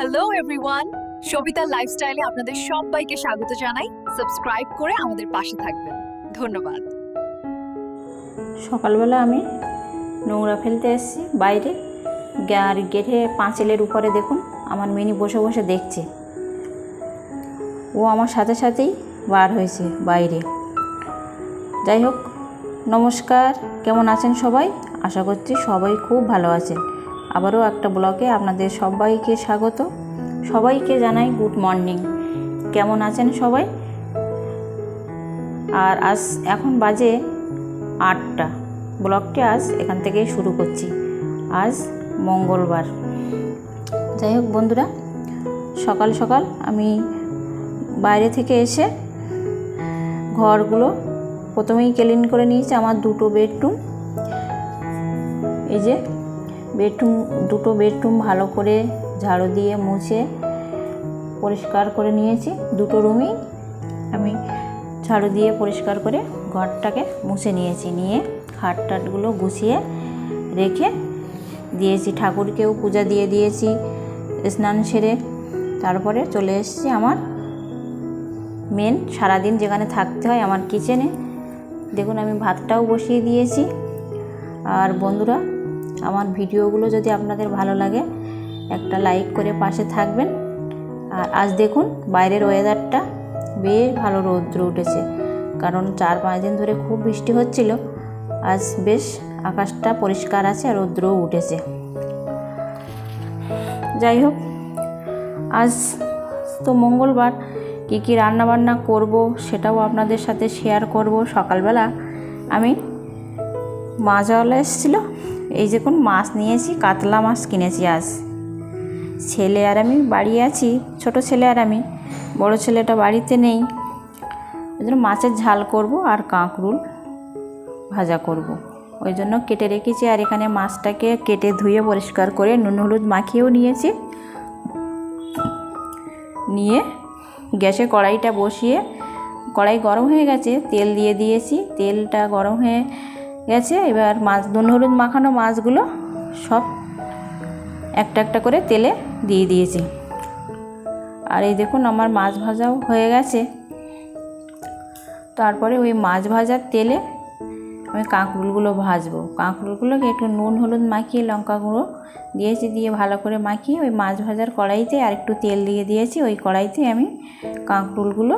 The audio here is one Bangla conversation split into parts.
হ্যালো এভরিওয়ান সবিতা লাইফস্টাইলে আপনাদের সবাইকে স্বাগত জানাই। সাবস্ক্রাইব করে আমাদের পাশে থাকবেন। ধন্যবাদ। সকালবেলা আমি নোংরা ফেলতে এসেছি বাইরে। আর গেটে পাঁচিলের উপরে দেখুন, আমার মিনি বসে বসে দেখছে। ও আমার সাথে সাথেই বার হয়েছে বাইরে। যাই হোক, নমস্কার। কেমন আছেন সবাই? আশা করছি সবাই খুব ভালো আছেন। আবারও একটা ব্লগে আপনাদের সবাইকে স্বাগত। সবাইকে জানাই গুড মর্নিং। কেমন আছেন সবাই? আর আজ এখন বাজে আটটা। ব্লগটি আজ এখান থেকেই শুরু করছি। আজ মঙ্গলবার। যাই হোক বন্ধুরা, সকাল সকাল আমি বাইরে থেকে এসে ঘরগুলো প্রথমেই ক্লিন করে নিয়েছি, আমার দুটো বেডরুম এই যে বেডরুম, দুটো বেডরুম ভালো করে ঝাড়ু দিয়ে মুছে পরিষ্কার করে নিয়েছি। দুটো রুমই আমি ঝাড়ু দিয়ে পরিষ্কার করে ঘরটাকে মুছে নিয়েছি। নিয়ে খাট টাটগুলো গুছিয়ে রেখে দিয়েছি। ঠাকুরকেও পূজা দিয়ে দিয়েছি, স্নান সেরে। তারপরে চলে এসেছি আমার মেন সারাদিন যেখানে থাকতে হয় আমার কিচেনে দেখুন আমি ভাতটাও বসিয়ে দিয়েছি। আর বন্ধুরা আমার ভিডিওগুলো যদি আপনাদের ভালো লাগে, একটা লাইক করে পাশে থাকবেন। আর আজ দেখুন, বাইরের ওয়েদারটা বেশ ভালো রৌদ্র উঠেছে। কারণ চার পাঁচ দিন ধরে খুব বৃষ্টি হচ্ছিল। আজ বেশ আকাশটা পরিষ্কার আছে আর রৌদ্রও উঠেছে। যাই হোক, আজ তো মঙ্গলবার। কী কী রান্নাবান্না করব সেটাও আপনাদের সাথে শেয়ার করব সকালবেলা। আমি মাছওয়ালা এসেছিল এই যে কোন মাছ নিয়েছি, কাতলা মাছ কিনেছি আজ। ছেলে আর আমি বাড়ি আছি, ছোট ছেলে আর আমি। বড় ছেলেটা বাড়িতে নেই। ওই জন্য মাছের ঝাল করব আর কাঁকরুল ভাজা করব। ওই জন্য কেটে রেখেছি আর এখানে মাছটাকে কেটে ধুয়ে পরিষ্কার করে নুন, হলুদ মাখিয়েও নিয়েছি। নিয়ে গ্যাসে কড়াইটা বসিয়ে, কড়াই গরম হয়ে গেছে, তেল দিয়ে দিয়েছি। তেলটা গরম হয়ে গেছে, এবার মাছ নুন হলুদ মাখানো মাছগুলো সব একটা একটা করে তেলে দিয়ে দিয়েছি। আর এই দেখুন আমার মাছ ভাজাও হয়ে গেছে। তারপরে ওই মাছ ভাজার তেলে আমি কাঁকরুলগুলো ভাজবো। কাঁকরুলগুলোকে একটু নুন, হলুদ মাখিয়ে, লঙ্কা গুঁড়ো দিয়েছি, দিয়ে ভালো করে মাখিয়ে ওই মাছ ভাজার কড়াইতে আর একটু তেল দিয়ে দিয়েছি, ওই কড়াইতে আমি কাঁকরুলগুলো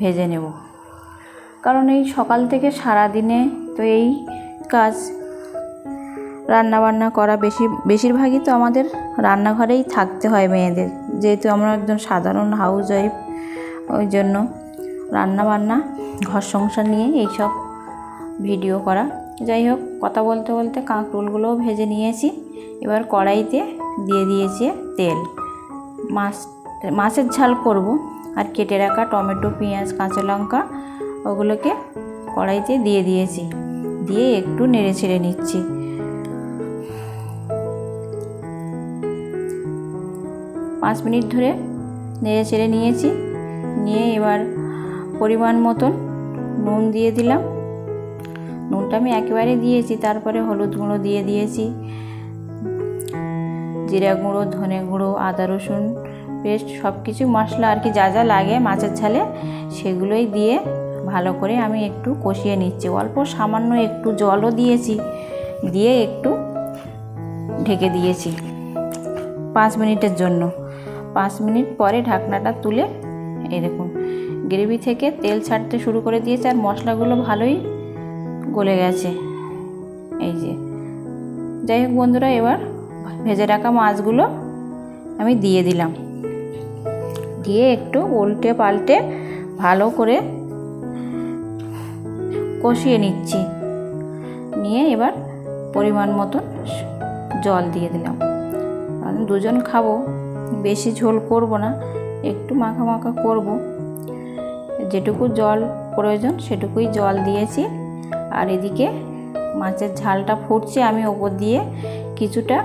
ভেজে নেব। কারণ এই সকাল থেকে সারা দিনে তো এই কাজ। রান্না বান্না করা বেশি, বেশিরভাগই তো আমাদের রান্নাঘরেই থাকতে হয় মেয়েদের। যেহেতু আমরা একজন সাধারণ হাউস ওয়াইফ ওই জন্য রান্না বান্না ঘর সংসার নিয়ে এইসব ভিডিও করা। যাই হোক, কথা বলতে বলতে কাঁকরোলগুলোও ভেজে নিয়েছি। এবার কড়াইতে দিয়ে দিয়েছি তেল। মাছ, মাছের ঝাল করব আর কেটে রাখা টমেটো, পেঁয়াজ, কাঁচা লঙ্কা, ওগুলোকে কড়াইতে দিয়ে দিয়েছি। দিয়ে একটু নেড়ে ছেড়ে নিচ্ছি। পাঁচ মিনিট ধরে নেড়ে ছেড়ে নিয়েছি। নিয়ে এবার পরিমাণ মতন নুন দিয়ে দিলাম। নুনটা আমি একেবারে দিয়েছি, তারপরে হলুদ গুঁড়ো দিয়ে দিয়েছি। জিরা গুঁড়ো, ধনে গুঁড়ো, আদা রসুন, পেস্ট সব কিছু মশলা আর কি যা যা লাগে মাছের ঝালে সেগুলোই দিয়ে ভালো করে আমি একটু কষিয়ে নিচ্ছি। অল্প সামান্য একটু জলও দিয়েছি, দিয়ে একটু ঢেকে দিয়েছি পাঁচ মিনিটের জন্য। পাঁচ মিনিট পরে ঢাকনাটা তুলে এই দেখুন, গ্রেভি থেকে তেল ছাড়তে শুরু করে দিয়েছে আর মশলাগুলো ভালোই গলে গেছে। এই যে, যাই হোক বন্ধুরা, এবার ভেজে রাখা মাছগুলো আমি দিয়ে দিলাম। দিয়ে একটু উল্টে পাল্টে ভালো করে কষিয়ে নিচ্ছি। নিয়ে এবার পরিমাণ মতন জল দিয়ে দিলাম। কারণ দুজন খাব, বেশি ঝোল করব না, একটু মাখা মাখা করব। যেটুকু জল প্রয়োজন সেটুকুই জল দিয়েছি। আর এদিকে মাছের ঝালটা ফুটছে, আমি ওপর দিয়ে কিছুটা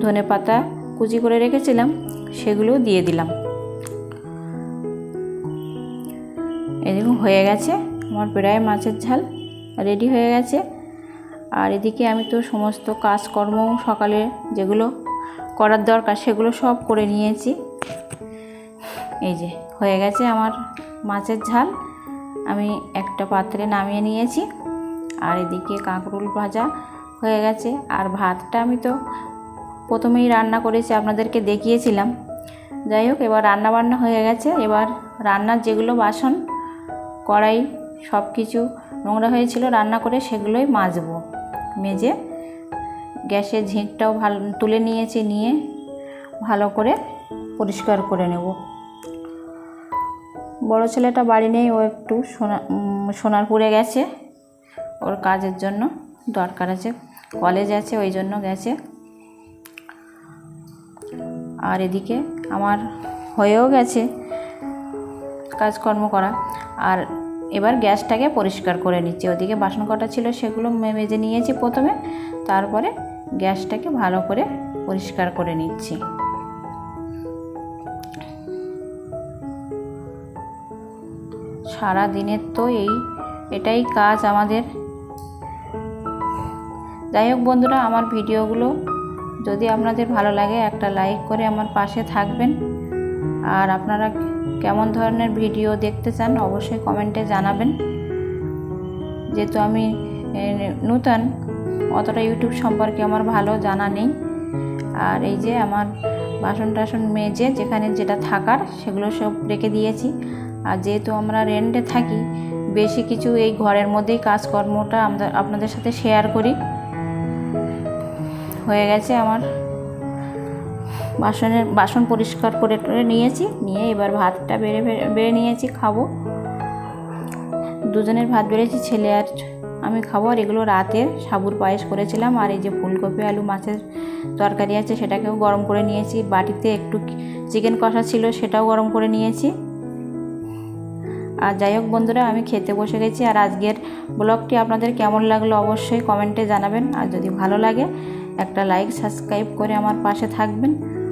ধনে পাতা কুচি করে রেখেছিলাম, সেগুলোও দিয়ে দিলাম। এরকম হয়ে গেছে। আমার প্রায় মাছের ঝাল রেডি হয়ে গেছে। আর এদিকে আমি তো সমস্ত কাজকর্ম সকালে যেগুলো করার দরকার সেগুলো সব করে নিয়েছি। এই যে, হয়ে গেছে আমার মাছের ঝাল। আমি একটা পাত্রে নামিয়ে নিয়েছি। আর এদিকে কাঁকরোল ভাজা হয়ে গেছে। আর ভাতটা আমি তো প্রথমেই রান্না করেছি, আপনাদেরকে দেখিয়েছিলাম। যাই হোক, এবার রান্না বান্না হয়ে গেছে। এবার রান্নার যেগুলো বাসন, কড়াই সব কিছু নোংরা হয়েছিল, রান্না করে সেগুলোই মাজবো। মেজে গ্যাসের ঝিঁকটাও ভালো, তুলে নিয়েছি, নিয়ে ভালো করে পরিষ্কার করে নেব। বড় ছেলেটা বাড়ি নেই, ও একটু সোনা সোনারপুরে গেছে। ওর কাজের জন্য দরকার আছে, কলেজ আছে, ওই জন্য গেছে। আর এদিকে আমার হয়েও গেছে কাজকর্ম করা। আর এবার গ্যাসটাকে পরিষ্কার করে নিচ্ছি। ওদিকে বাসন কটা ছিল সেগুলো মেজে নিয়েছি প্রথমে। তারপরে গ্যাসটাকে ভালো করে পরিষ্কার করে নিচ্ছি। সারা দিনের তো এই, এটাই কাজ আমাদের। যাই হোক বন্ধুরা, আমার ভিডিওগুলো যদি আপনাদের ভালো লাগে একটা লাইক করে আমার পাশে থাকবেন। আর আপনারা কেমন ধরনের ভিডিও দেখতে চান অবশ্যই কমেন্টে জানাবেন। যেহেতু আমি নূতন, অতটা ইউটিউব সম্পর্কে আমার ভালো জানা নেই। আর এই যে আমার বাসন টাসন মেজে যেখানে যেটা থাকার সেগুলো সব রেখে দিয়েছি। আর যেহেতু আমরা রেন্টে থাকি, বেশি কিছু এই ঘরের মধ্যেই কাজকর্মটা আমরা আপনাদের সাথে শেয়ার করি। হয়ে গেছে আমার বাসনের, বাসন পরিষ্কার করে টরে নিয়েছি, নিয়ে এবার ভাতটা বেড়ে, বেড়ে- নিয়েছি, খাব। দুজনের ভাত বেড়েছি, ছেলে আর আমি খাব। আর এগুলো রাতের সাবুর পায়েস করেছিলাম, আর এই যে ফুলকপি, আলু, মাছের তরকারি আছে, সেটাকেও গরম করে নিয়েছি। বাটিতে একটু চিকেন কষা ছিল, সেটাও গরম করে নিয়েছি। আর যাই হোক বন্ধুরা, আমি খেতে বসে গেছি। আর আজকের ব্লগটি আপনাদের কেমন লাগল অবশ্যই কমেন্টে জানাবেন। আর যদি ভালো লাগে, একটা লাইক, সাবস্ক্রাইব করে আমার পাশে থাকবেন।